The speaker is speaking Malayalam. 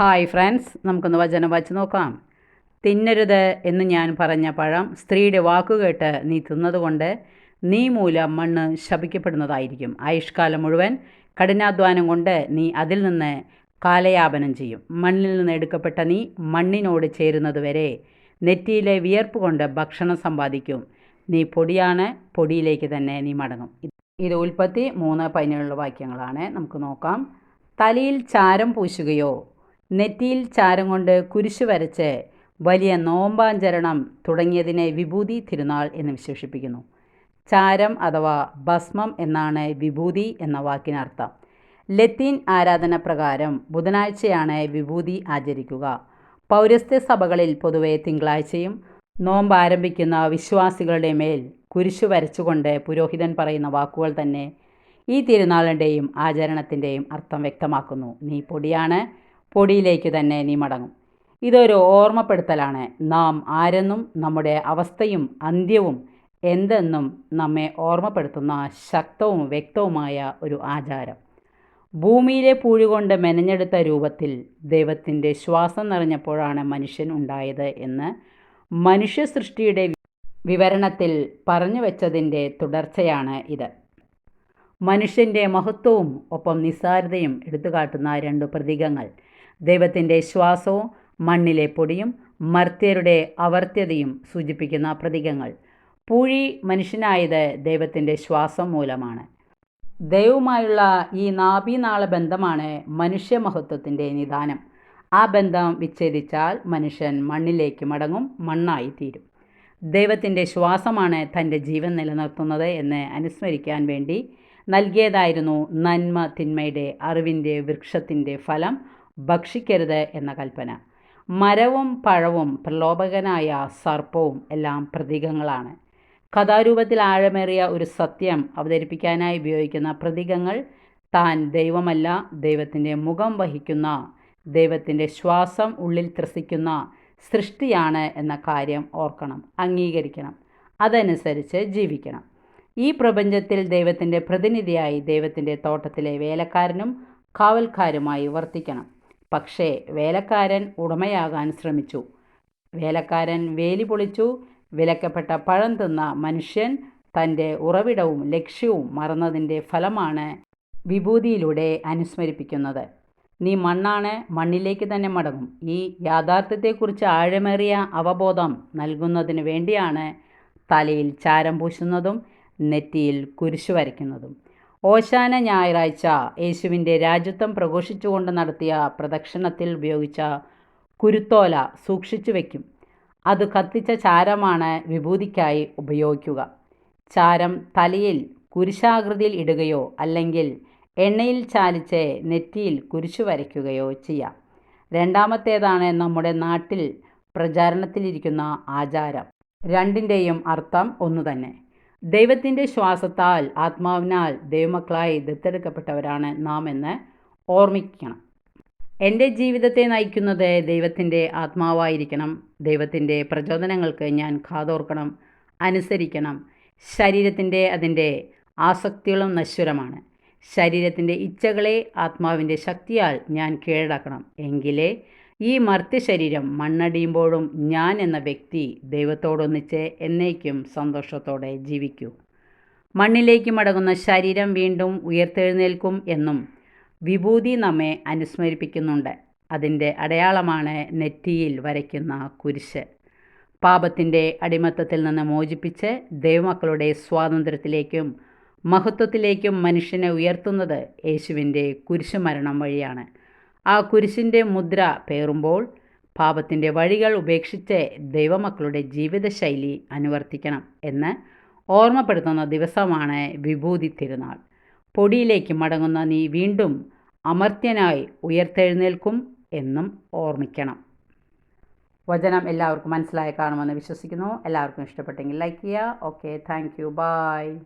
ഹായ് ഫ്രണ്ട്സ് നമുക്കൊന്ന് വചനം വായിച്ച് നോക്കാം. തിന്നരുത് എന്ന് ഞാൻ പറഞ്ഞ പഴം സ്ത്രീയുടെ വാക്കുകേട്ട് നീ തിന്നതുകൊണ്ട് നീ മൂലം മണ്ണ് ശപിക്കപ്പെടുന്നതായിരിക്കും. ആയുഷ്കാലം മുഴുവൻ കഠിനാധ്വാനം കൊണ്ട് നീ അതിൽ നിന്ന് കാലയാപനം ചെയ്യും. മണ്ണിൽ നിന്ന് എടുക്കപ്പെട്ട നീ മണ്ണിനോട് ചേരുന്നതുവരെ നെറ്റിയിലെ വിയർപ്പ് കൊണ്ട് ഭക്ഷണം സമ്പാദിക്കും. നീ പൊടിയാണ് പൊടിയിലേക്ക് തന്നെ നീ മടങ്ങും. ഇത് ഉൽപ്പത്തി മൂന്ന് പതിനേഴുള്ള വാക്യങ്ങളാണ്. നമുക്ക് നോക്കാം. തലയിൽ ചാരം പൂശുകയോ നെറ്റിയിൽ ചാരം കൊണ്ട് കുരിശു വരച്ച് വലിയ നോമ്പാഞ്ചരണം തുടങ്ങിയതിനെ വിഭൂതി തിരുനാൾ എന്ന് വിശേഷിപ്പിക്കുന്നു. ചാരം അഥവാ ഭസ്മം എന്നാണ് വിഭൂതി എന്ന വാക്കിനർത്ഥം. ലത്തീൻ ആരാധന പ്രകാരം ബുധനാഴ്ചയാണ് വിഭൂതി ആചരിക്കുക. പൗരസ്ത്യ സഭകളിൽ പൊതുവെ തിങ്കളാഴ്ചയും നോമ്പ് ആരംഭിക്കുന്ന വിശ്വാസികളുടെ മേൽ കുരിശു വരച്ചുകൊണ്ട് പുരോഹിതൻ പറയുന്ന വാക്കുകൾ തന്നെ ഈ തിരുനാളിന്റെയും ആചരണത്തിന്റെയും അർത്ഥം വ്യക്തമാക്കുന്നു. നീ പൊടിയാണ് പൊടിയിലേക്ക് തന്നെ നീ മടങ്ങും. ഇതൊരു ഓർമ്മപ്പെടുത്തലാണ്. നാം ആരെന്നും നമ്മുടെ അവസ്ഥയും അന്ത്യവും എന്തെന്നും നമ്മെ ഓർമ്മപ്പെടുത്തുന്ന ശക്തവും വ്യക്തവുമായ ഒരു ആചാരം. ഭൂമിയിലെ പൂഴുകൊണ്ട് മെനഞ്ഞെടുത്ത രൂപത്തിൽ ദൈവത്തിന്റെ ശ്വാസം നിറഞ്ഞപ്പോഴാണ് മനുഷ്യൻ ഉണ്ടായത് എന്ന് മനുഷ്യ സൃഷ്ടിയുടെ വിവരണത്തിൽ പറഞ്ഞു വെച്ചതിന്റെ തുടർച്ചയാണ് ഇത്. മനുഷ്യന്റെ മഹത്വവും ഒപ്പം നിസ്സാരതയും എടുത്തുകാട്ടുന്ന രണ്ട് പ്രതീകങ്ങൾ. ദൈവത്തിന്റെ ശ്വാസവും മണ്ണിലെ പൊടിയും മർത്യരുടെ അവർത്യതയും സൂചിപ്പിക്കുന്ന പ്രതീകങ്ങൾ. പൂഴി മനുഷ്യനായത് ദൈവത്തിന്റെ ശ്വാസം മൂലമാണ്. ദൈവവുമായുള്ള ഈ നാഭീനാള ബന്ധമാണ് മനുഷ്യമഹത്വത്തിന്റെ നിദാനം. ആ ബന്ധം വിച്ഛേദിച്ചാൽ മനുഷ്യൻ മണ്ണിലേക്ക് മടങ്ങും മണ്ണായി തീരും. ദൈവത്തിന്റെ ശ്വാസമാണ് തന്റെ ജീവൻ നിലനിർത്തുന്നത് എന്ന് അനുസ്മരിക്കാൻ വേണ്ടി നൽകിയതായിരുന്നു നന്മ തിന്മയുടെ അറിവിന്റെ വൃക്ഷത്തിന്റെ ഫലം ഭക്ഷിക്കരുത് എന്ന കൽപ്പന. മരവും പഴവും പ്രലോഭകനായ സർപ്പവും എല്ലാം പ്രതീകങ്ങളാണ്. കഥാരൂപത്തിൽ ആഴമേറിയ ഒരു സത്യം അവതരിപ്പിക്കാനായി ഉപയോഗിക്കുന്ന പ്രതീകങ്ങൾ താൻ ദൈവമല്ല ദൈവത്തിന്റെ മുഖം വഹിക്കുന്ന ദൈവത്തിന്റെ ശ്വാസം ഉള്ളിൽ ത്രസിക്കുന്ന സൃഷ്ടിയാണ് എന്ന കാര്യം ഓർക്കണം അംഗീകരിക്കണം. അതനുസരിച്ച് ജീവിക്കണം. ഈ പ്രപഞ്ചത്തിൽ ദൈവത്തിന്റെ പ്രതിനിധിയായി ദൈവത്തിന്റെ തോട്ടത്തിലെ വേലക്കാരനും കാവൽക്കാരുമായി വർത്തിക്കണം. പക്ഷേ വേലക്കാരൻ ഉടമയാകാൻ ശ്രമിച്ചു. വേലക്കാരൻ വേലി പൊളിച്ചു. വിലക്കപ്പെട്ട പഴം തിന്ന മനുഷ്യൻ തന്റെ ഉറവിടവും ലക്ഷ്യവും മറന്നതിന്റെ ഫലമാണ് വിഭൂതിയിലൂടെ അനുസ്മരിപ്പിക്കുന്നത്. നീ മണ്ണാണ് മണ്ണിലേക്ക് തന്നെ മടങ്ങും. ഈ യാഥാർത്ഥ്യത്തെക്കുറിച്ച് ആഴമേറിയ അവബോധം നൽകുന്നതിന് വേണ്ടിയാണ് തലയിൽ ചാരം പൂശുന്നതും നെറ്റിയിൽ കുരിശു വരയ്ക്കുന്നതും. ഓശാന ഞായറാഴ്ച യേശുവിന്റെ രാജ്യത്വം പ്രഘോഷിച്ചുകൊണ്ട് നടത്തിയ പ്രദക്ഷിണത്തിൽ ഉപയോഗിച്ച കുരുത്തോല സൂക്ഷിച്ചു വയ്ക്കും. അത് കത്തിച്ച ചാരമാണ് വിഭൂതിക്കായി ഉപയോഗിക്കുക. ചാരം തലയിൽ കുരിശാകൃതിയിൽ ഇടുകയോ അല്ലെങ്കിൽ എണ്ണയിൽ ചാലിച്ച് നെറ്റിയിൽ കുരിശു വരയ്ക്കുകയോ ചെയ്യാം. രണ്ടാമത്തേതാണ് നമ്മുടെ നാട്ടിൽ പ്രചാരണത്തിലിരിക്കുന്ന ആചാരം. രണ്ടിന്റെയും അർത്ഥം ഒന്നു തന്നെ. ദൈവത്തിന്റെ ശ്വാസത്താൽ ആത്മാവിനാൽ ദൈവമക്കളായി ദത്തെടുക്കപ്പെട്ടവരാണ് നാം എന്ന് ഓർമ്മിക്കണം. എന്റെ ജീവിതത്തെ നയിക്കുന്നത് ദൈവത്തിന്റെ ആത്മാവായിരിക്കണം. ദൈവത്തിന്റെ പ്രചോദനങ്ങൾക്ക് ഞാൻ കാതോർക്കണം അനുസരിക്കണം. ശരീരത്തിന്റെ അതിന്റെ ആസക്തികളും നശ്വരമാണ്. ശരീരത്തിന്റെ ഇച്ഛകളെ ആത്മാവിന്റെ ശക്തിയാൽ ഞാൻ കീഴടക്കണം. എങ്കിലേ ഈ മർത്യശരീരം മണ്ണടിയുമ്പോഴും ഞാൻ എന്ന വ്യക്തി ദൈവത്തോടൊന്നിച്ച് എന്നേക്കും സന്തോഷത്തോടെ ജീവിക്കൂ. മണ്ണിലേക്ക് മടങ്ങുന്ന ശരീരം വീണ്ടും ഉയർത്തെഴുന്നേൽക്കും എന്നും വിഭൂതി നമ്മെ അനുസ്മരിപ്പിക്കുന്നുണ്ട്. അതിന്റെ അടയാളമാണ് നെറ്റിയിൽ വരയ്ക്കുന്ന കുരിശ്. പാപത്തിന്റെ അടിമത്തത്തിൽ നിന്ന് മോചിപ്പിച്ച് ദൈവമക്കളുടെ സ്വാതന്ത്ര്യത്തിലേക്കും മഹത്വത്തിലേക്കും മനുഷ്യനെ ഉയർത്തുന്നത് യേശുവിന്റെ കുരിശുമരണം വഴിയാണ്. ആ കുരിശിന്റെ മുദ്ര പേറുമ്പോൾ പാപത്തിന്റെ വഴികൾ ഉപേക്ഷിച്ച് ദൈവമക്കളുടെ ജീവിതശൈലി അനുവർത്തിക്കണം എന്ന് ഓർമ്മപ്പെടുത്തുന്ന ദിവസമാണ് വിഭൂതി തിരുനാൾ. പൊടിയിലേക്ക് മടങ്ങുന്ന നീ വീണ്ടും അമർത്യനായി ഉയർത്തെഴുന്നേൽക്കും എന്നും ഓർമ്മിക്കണം. വചനം എല്ലാവർക്കും മനസ്സിലായി കാണുമെന്ന് വിശ്വസിക്കുന്നു. എല്ലാവർക്കും ഇഷ്ടപ്പെട്ടെങ്കിൽ ലൈക്ക് ചെയ്യുക. Okay thank you. ബായ്